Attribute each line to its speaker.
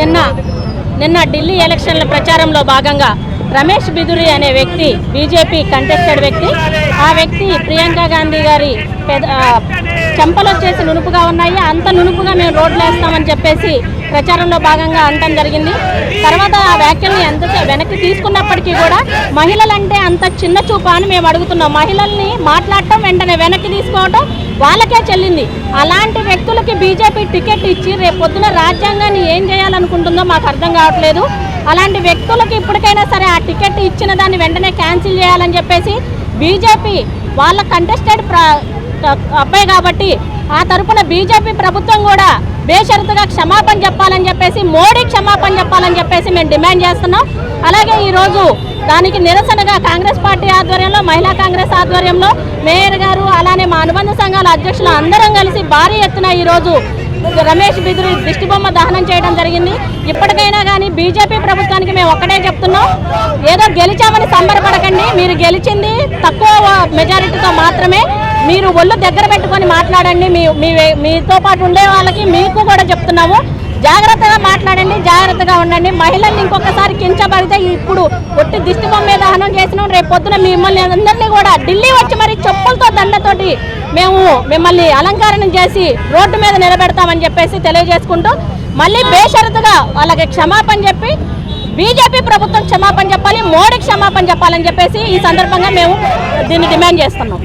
Speaker 1: నిన్న నిన్న ఢిల్లీ ఎలక్షన్ల ప్రచారంలో భాగంగా రమేష్ బిదురి అనే వ్యక్తి బీజేపీ కంటెస్టెడ్ వ్యక్తి ఆ వ్యక్తి ప్రియాంక గాంధీ గారి పెద్ద చెంపలు వచ్చేసి నునుపుగా ఉన్నాయి. అంత నునుపుగా మేము రోడ్లు వేస్తామని చెప్పేసి ప్రచారంలో భాగంగా అనటం జరిగింది. తర్వాత ఆ వ్యాఖ్యల్ని ఎంత వెనక్కి తీసుకున్నప్పటికీ కూడా మహిళలంటే అంత చిన్న చూపా అని మేము అడుగుతున్నాం. మహిళల్ని మాట్లాడటం వెంటనే వెనక్కి తీసుకోవటం వాళ్ళకే చెల్లింది. అలాంటి వ్యక్తులకి బీజేపీ టికెట్ ఇచ్చి రేపు రాజ్యాంగాన్ని ఏం చేయాలనుకుంటుందో మాకు అర్థం కావట్లేదు. అలాంటి వ్యక్తులకు ఇప్పటికైనా సరే ఆ టికెట్ ఇచ్చిన దాన్ని వెంటనే క్యాన్సిల్ చేయాలని చెప్పేసి బీజేపీ వాళ్ళ కంటెస్టెడ్ ప్రా అబ్బాయి కాబట్టి ఆ తరపున బీజేపీ ప్రభుత్వం కూడా బేషరతుగా క్షమాపణ చెప్పాలని చెప్పేసి మోడీ క్షమాపణ చెప్పాలని చెప్పేసి మేము డిమాండ్ చేస్తున్నాం. అలాగే ఈరోజు దానికి నిరసనగా కాంగ్రెస్ పార్టీ ఆధ్వర్యంలో మహిళా కాంగ్రెస్ ఆధ్వర్యంలో మేయర్ గారు అలానే మా అనుబంధ సంఘాల అధ్యక్షులు అందరం కలిసి భారీ ఎత్తున ఈరోజు రమేష్ బిదురు దిష్టిబొమ్మ దహనం చేయడం జరిగింది. ఇప్పటికైనా కానీ బీజేపీ ప్రభుత్వానికి మేము ఒక్కటే చెప్తున్నాం. ఏదో గెలిచామని సంబరపడకండి. మీరు గెలిచింది తక్కువ మెజారిటీతో మాత్రమే. మీరు ఒళ్ళు దగ్గర పెట్టుకొని మాట్లాడండి. మీ మీతో పాటు ఉండే వాళ్ళకి మీకు కూడా చెప్తున్నాము. జాగ్రత్తగా మాట్లాడండి జాగ్రత్తగా ఉండండి. మహిళల్ని ఇంకొకసారి కించబడితే ఇప్పుడు ఒట్టి దిష్టి బొమ్మ దహనం చేసినాం. రేపు పొద్దున మిమ్మల్ని అందరినీ కూడా ఢిల్లీ వచ్చి మరి చెప్పులతో దండతోటి మేము మిమ్మల్ని అలంకరణ చేసి రోడ్డు మీద నిలబెడతామని చెప్పేసి తెలియజేసుకుంటూ మళ్ళీ బేషరతుగా వాళ్ళకి క్షమాపణ చెప్పి బీజేపీ ప్రభుత్వం క్షమాపణ చెప్పాలి మోడీ క్షమాపణ చెప్పాలని చెప్పేసి ఈ సందర్భంగా మేము దీన్ని డిమాండ్ చేస్తున్నాం.